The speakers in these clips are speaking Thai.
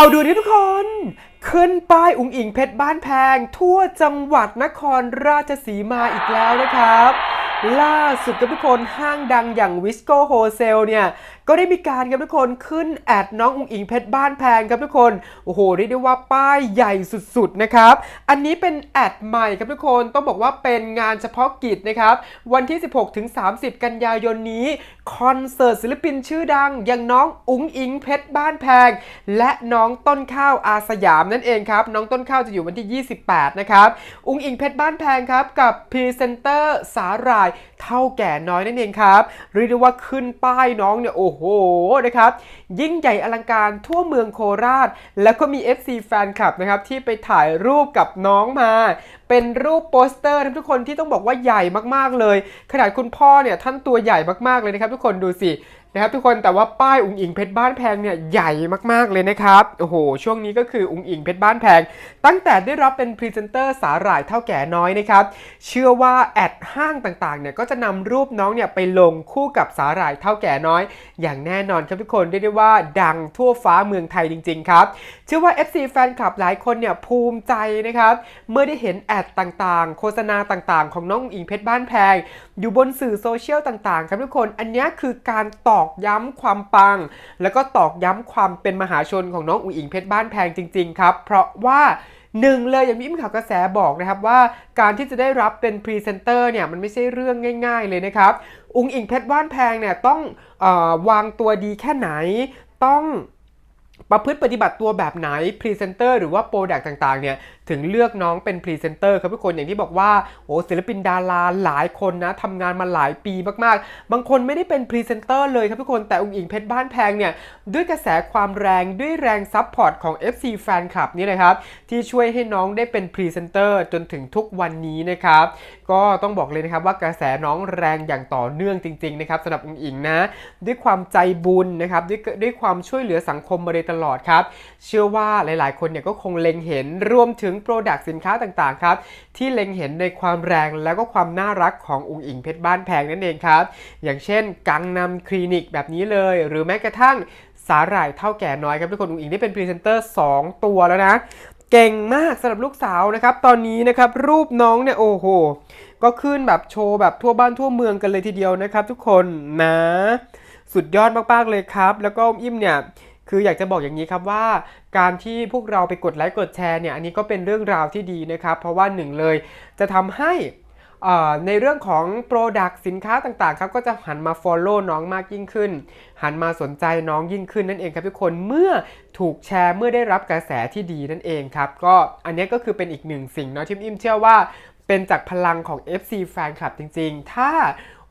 าวดูนี่ทุกคน ขึ้นป้ายอุ๋งอิงเพชรบ้านแพง ทั่วจังหวัดนครราชสีมาอีกแล้วนะครับ ล่าสุดกับทุกคนห้างดังอย่างวิสโก้โฮเซลเนี่ย ก็ได้มีการกับทุกคนขึ้นแอดน้องอุงอิงเพชรบ้านแพงครับทุกคนโอ้โหเรียกได้ว่าป้ายใหญ่สุดๆนะครับอันนี้เป็นแอดใหม่ครับทุกคนต้องบอกว่าเป็นงานเฉพาะกิจนะครับวันที่ 16ถึง30 กันยายนนี้คอนเสิร์ตศิลปินชื่อดัง อย่างน้องอุงอิงเพชรบ้านแพง และน้องต้นข้าวอาสยามนั่นเองครับน้องต้นข้าวจะอยู่วันที่ 28 นะครับอุงอิงเพชรบ้านแพงครับกับพรีเซนเตอร์สาหร่ายเท่าแก่น้อยนั่นเองครับเรียกได้ว่าขึ้นป้ายน้องเนี่ยโอ้โหหนะครับยิ่งใหญ่อลังการทั่วเมืองโคราช แล้วก็มี FC แฟนคลับนะครับที่ไปถ่ายรูปกับน้องมา เป็นรูปโปสเตอร์ทุกคนที่ต้องบอกว่าใหญ่มากๆเลย ขนาดคุณพ่อเนี่ยท่านตัวใหญ่มากๆเลยนะครับทุกคนดูสิ นะครับทุกคนแต่ว่าป้ายอุงอิงเพชรบ้านแพงเนี่ยใหญ่มากๆเลยนะครับโอ้โหช่วงนี้ก็คืออุงอิงเพชรบ้านแพง ตั้งแต่ได้รับเป็นพรีเซนเตอร์สาหร่ายเท่าแก่น้อยนะครับเชื่อว่าแอดห้างต่างๆเนี่ยก็จะนำรูปน้องเนี่ยไปลงคู่กับสาหร่ายเท่าแก่น้อย อย่างแน่นอนครับทุกคนเรียกได้ว่าดังทั่วฟ้าเมืองไทยจริง ๆ ครับเชื่อว่า FC แฟนคลับหลายคนเนี่ยภูมิใจนะครับเมื่อได้เห็นแอดต่างๆ โฆษณาต่างๆ ของน้องอุงอิงเพชรบ้านแพง อยู่บนสื่อโซเชียลต่างๆ ครับทุกคนอันนี้คือการตออกย้ำความปัง แล้วก็ตอกย้ำความเป็นมหาชนของน้องอุ๋งอิงเพชรบ้านแพงจริง ๆ ครับ เพราะว่าหนึ่งเลยอย่างที่อิมข่าวกระแสบอกนะครับว่าการที่จะได้รับเป็นพรีเซนเตอร์เนี่ยมันไม่ใช่เรื่องง่าย ๆ เลยนะครับ อุ๋งอิงเพชรบ้านแพงเนี่ยต้องอวางตัวดีแค่ไหนต้องประพฤติปฏิบัติตัวแบบไหนพรีเซนเตอร์หรือว่าโปรดักต่างๆเนี่ย ถึงเลือกน้องเป็นพรีเซนเตอร์ครับทุกคนอย่างที่บอกว่าโอ้ศิลปินดาราหลายคนนะทำงานมาหลายปีมากๆ บางคนไม่ได้เป็นพรีเซนเตอร์เลยครับทุกคนแต่องค์อิงเพชรบ้านแพงเนี่ยด้วยกระแสความแรงด้วยแรงซัพพอร์ตของ FC แฟนคลับนี่นะครับที่ช่วยให้น้องได้เป็นพรีเซนเตอร์จนถึงทุกวันนี้นะครับก็ต้องบอกเลยนะครับว่ากระแสน้องแรงอย่างต่อเนื่องจริงๆนะครับสำหรับอุ๋งอิงนะด้วยความใจบุญนะครับด้วยด้วยความช่วยเหลือสังคมมาโดยตลอดครับเชื่อว่าหลายๆ คนเนี่ยก็คงเล็งเห็นรวมถึงโปรดักต์สินค้าต่างๆครับที่เล็งเห็นในความแรงแล้วก็ความน่ารักของอุ๋งอิงเพชรบ้านแพงนั่นเองครับ อย่างเช่น กังนำคลินิกแบบนี้เลย หรือแม้กระทั่งสาหร่ายเท่าแก่น้อยครับทุกคนอุ๋งอิงได้เป็นพรีเซนเตอร์ 2 ตัวแล้วนะ เก่งมากสำหรับลูกสาวนะครับ ตอนนี้นะครับรูปน้องเนี่ยโอ้โห ก็ขึ้นแบบโชว์แบบทั่วบ้านทั่วเมืองกันเลยทีเดียวนะครับ ทุกคนนะ สุดยอดมากๆเลยครับ แล้วก็อิ่มเนี่ย คืออยากจะบอกอย่างนี้ครับว่า การที่พวกเราไปกดไลค์กดแชร์เนี่ยอันนี้ก็เป็นเรื่องราวที่ดีนะครับ เพราะว่าหนึ่งเลยจะทำให้ในเรื่องของ Product สินค้าต่างๆครับก็จะหันมา Follow น้องมากยิ่งขึ้น หันมาสนใจน้องยิ่งขึ้นนั่นเองครับทุกคนเมื่อถูกแชร์เมื่อได้รับกระแสที่ดีนั่นเองครับก็อันนี้ก็คือเป็นอีกหนึ่งสิ่งเนาะที่อิ่มเชื่อว่าเป็นจากพลังของ FC แฟนคลับจริง ๆ ถ้า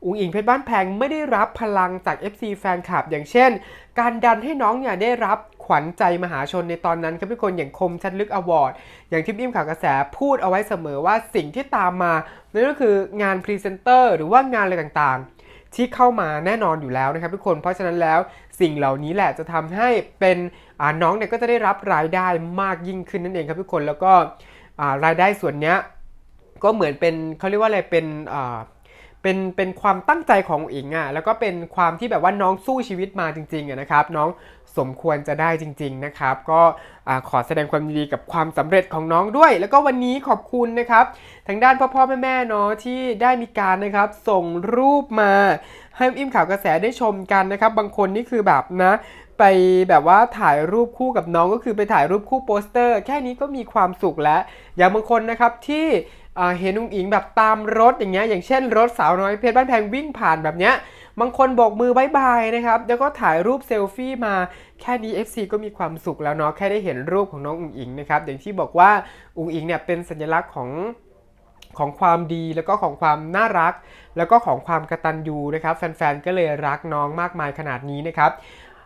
อุงอิงเพชรบ้านแพงไม่ได้รับพลังจาก FC แฟนคลับ อย่างเช่น การดันให้น้องเนี่ยได้รับขวัญใจมหาชนในตอนนั้นครับทุกคนอย่างคมชัดลึกอวอร์ด อย่างที่อิ่มข่าวกระแสพูดเอาไว้เสมอว่าสิ่งที่ตามมานั่นก็คืองานพรีเซนเตอร์หรือว่างานอะไรต่างๆ ที่เข้ามาแน่นอนอยู่แล้วนะครับทุกคนเพราะฉะนั้นแล้วสิ่งเหล่านี้แหละจะทำให้เป็นน้องเนี่ยก็จะได้รับรายได้มากยิ่งขึ้นนั่นเองครับทุกคนแล้วก็รายได้ส่วนเนี้ยก็เหมือนเป็นเขาเรียกว่าอะไรเป็นอ เป็นเป็นความตั้งใจของอิงอะแล้วก็เป็นความที่แบบว่าน้องสู้ชีวิตมาจริงๆอะนะครับ น้องสมควรจะได้จริง ๆนะครับ ก็ขอแสดงความยินดีกับความสำเร็จของน้องด้วย แล้วก็วันนี้ขอบคุณนะครับ ทางด้านพ่อพ่อแม่แม่ๆเนาะที่ได้มีการนะครับ ส่งรูปมาให้อิ่มข่าวกระแสได้ชมกันนะครับ บางคนนี่คือแบบนะไปแบบว่าถ่ายรูปคู่กับน้องก็คือไปถ่ายรูปคู่โปสเตอร์ แค่นี้ก็มีความสุขแล้ว อย่างบางคนนะครับที่ เห็นอุ้งอิงแบบตามรถอย่างเงี้ยอย่างเช่นรถสาวน้อยเพชรบ้านแพงวิ่งผ่านแบบเนี้ยบางคนโบกมือบายบายนะครับ แล้วก็ถ่ายรูปเซลฟี่มาแค่นี้ FC ก็มีความสุขแล้วเนาะแค่ได้เห็นรูปของน้องอุ้งอิงนะครับอย่างที่บอกว่าอุ้งอิงเนี่ยเป็นสัญลักษณ์ของของความดีแล้วก็ของความน่ารัก แล้วก็ของความกระตันยูนะครับ แฟนๆ ก็เลยรักน้องมากมายขนาดนี้นะครับ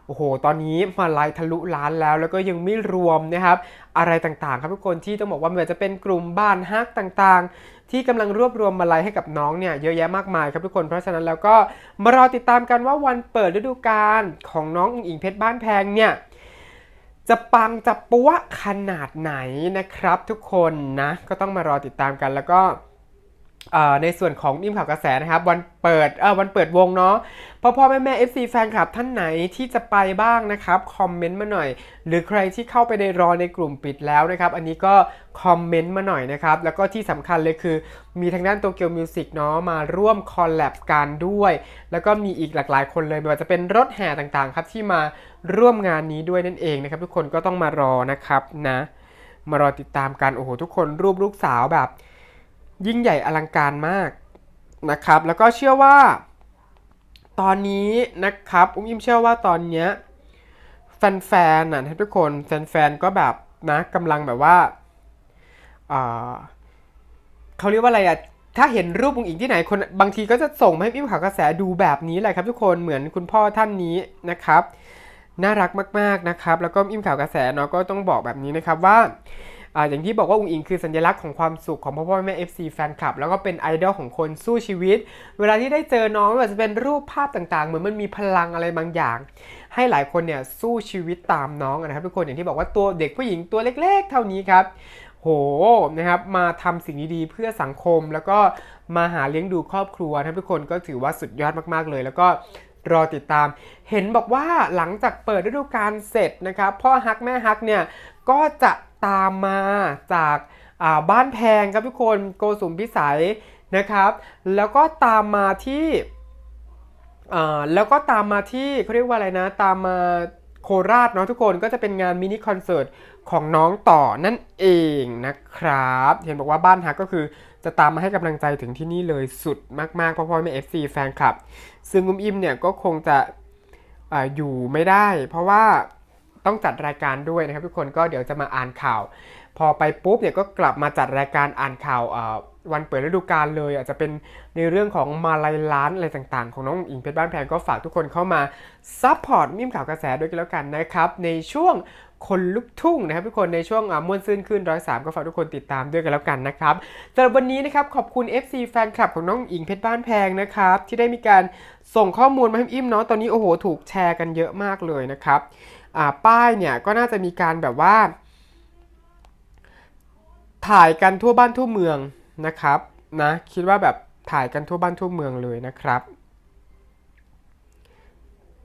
โอ้โห ตอนนี้มาไลทะลุล้านแล้ว แล้วก็ยังไม่รวมนะครับ อะไรต่างๆ ครับทุกคนที่ต้องบอกว่าไม่ว่าจะเป็นกลุ่มบ้านฮักต่างๆ ที่กำลังรวบรวมมาไลให้กับน้องเนี่ยเยอะแยะมากมายครับทุกคน เพราะฉะนั้นแล้วก็มารอติดตามกันว่าวันเปิดฤดูกาลของน้องอิงอิงเพชรบ้านแพงเนี่ยจะปังจะปัวขนาดไหนนะครับ ทุกคนนะก็ต้องมารอติดตามกันแล้วก็ ในส่วนของนิ่มข่าวกระแสนะครับ วันเปิดเออวันเปิดวงเนาะพ่อพ่อแม่แม่ FC แฟนคลับท่านไหนที่จะไปบ้างนะครับ คอมเมนต์มาหน่อย หรือใครที่เข้าไปในรอในกลุ่มปิดแล้วนะครับ อันนี้ก็คอมเมนต์มาหน่อยนะครับ แล้วก็ที่สำคัญเลยคือ มีทางด้านโตเกียวมิวสิกเนาะมาร่วมคอลแลบกันด้วย แล้วก็มีอีกหลากหลายคนเลยไม่ว่าจะเป็นรถแห่ต่างๆครับที่มาร่วมงานนี้ด้วยนั่นเองนะครับ ทุกคนก็ต้องมารอนะครับนะ มารอติดตามกันโอ้โหทุกคนรูปลูกสาวแบบ ยิ่งใหญ่อลังการมากนะครับ แล้วก็เชื่อว่า ตอนนี้นะครับอุ้มอิมเชื่อว่าตอนเนี้ยแฟนๆนะทุกคนแฟนๆก็แบบนะกำลังแบบว่าเขาเรียกว่าอะไรอะถ้าเห็นรูปอุ้งอิงที่ไหนคนบางทีก็จะส่งมาให้อิมข่าวกระแสดูแบบนี้แหละครับทุกคนเหมือนคุณพ่อท่านนี้นะครับ น่ารักมากๆนะครับ แล้วก็อิมข่าวกระแสเนาะก็ต้องบอกแบบนี้นะครับว่า ออย่างที่บอกว่าอุงอิงคือสัญลักษณ์ของความสุขของพ่อพ่อแม่ FC แฟนคลับ แล้วก็เป็นไอดอลของคนสู้ชีวิต เวลาที่ได้เจอน้องไม่ว่าจะเป็นรูปภาพต่างๆ เหมือนมันมีพลังอะไรบางอย่าง ให้หลายคนเนี่ยสู้ชีวิตตามน้องนะครับทุกคนอย่างที่บอกว่าตัวเด็กผู้หญิงตัวเล็ก ๆ เท่านี้ครับโหนะครับมาทำสิ่งดีๆเพื่อสังคม แล้วก็มาหาเลี้ยงดูครอบครัวนะทุกคนก็ถือว่าสุดยอดมากๆเลย แล้วก็รอติดตาม เห็นบอกว่าหลังจากเปิดฤดูกาลเสร็จนะครับพ่อฮักแม่ฮักเนี่ย ก็จะตามมาจากาบ้านแพงครับทุกคนโกสุมพิสัยนะครับ แล้วก็ตามมาที่แล้วก็ตามมาที่เขาเรียกว่าอะไรนะ ตามมาโคราชเนาะทุกคนก็จะเป็นงานมินิคอนเสิร์ตของน้องต่อนั่นเองนะครับ เห็นบอกว่าบ้านฮักก็คือจะตามมาให้กำลังใจถึงที่นี่เลยสุดมากๆ เพราะพ่อแม่ FC แฟนคลับ ซึ่งอุ้มอิมเนี่ยก็คงจะออยู่ไม่ได้ เพราะว่า ต้องจัดรายการด้วยนะครับทุกคนก็เดี๋ยวจะมาอ่านข่าว พอไปปุ๊บเนี่ยก็กลับมาจัดรายการอ่านข่าววันเปิดฤดูกาลเลยอาจจะเป็นในเรื่องของมาลายล้านอะไรต่างๆ ของน้องอิงเพชรบ้านแพงก็ฝากทุกคนเข้ามาซัพพอร์ตมิมข่าวกระแสด้วยกันแล้วกันนะครับ ในช่วงคนลุกทุ่งนะครับทุกคนในช่วงม่วนซื่นขึ้นร้อยสามก็ฝากทุกคนติดตามด้วยกันแล้วกันนะครับสำหรับวันนี้นะครับขอบคุณ FC แฟนคลับของน้องอิงเพชรบ้านแพงนะครับที่ได้มีการส่งข้อมูลมาให้อิมเนาะตอนนี้โอ้โหถูกแชร์กันเยอะมากเลยนะครับ ป้ายเนี่ยก็น่าจะมีการแบบว่า ถ่ายกันทั่วบ้านทั่วเมืองนะครับนะคิดว่าแบบถ่ายกันทั่วบ้านทั่วเมืองเลยนะครับ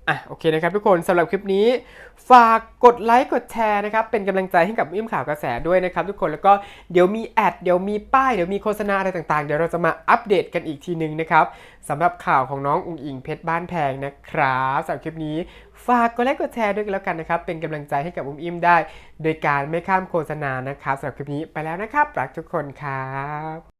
อะโอเคนะครับทุกคนสำหรับคลิปนี้ ฝากกดไลค์กดแชร์นะครับเป็นกำลังใจให้กับอิ่มข่าวกระแสด้วยนะครับทุกคนแล้วก็เดี๋ยวมีแอดเดี๋ยวมีป้ายเดี๋ยวมีโฆษณาอะไรต่างๆ เดี๋ยวเราจะมาอัปเดตกันอีกทีนึงนะครับสำหรับข่าวของน้องอุงอิงเพชรบ้านแพงนะครับสำหรับคลิปนี้ฝากกดไลค์กดแชร์ด้วยกันแล้วกันนะครับเป็นกำลังใจให้กับอุ้มอิ่มได้ โดยการไม่ข้ามโฆษณานะครับสำหรับคลิปนี้ไปแล้วนะครับรักทุกคนครับ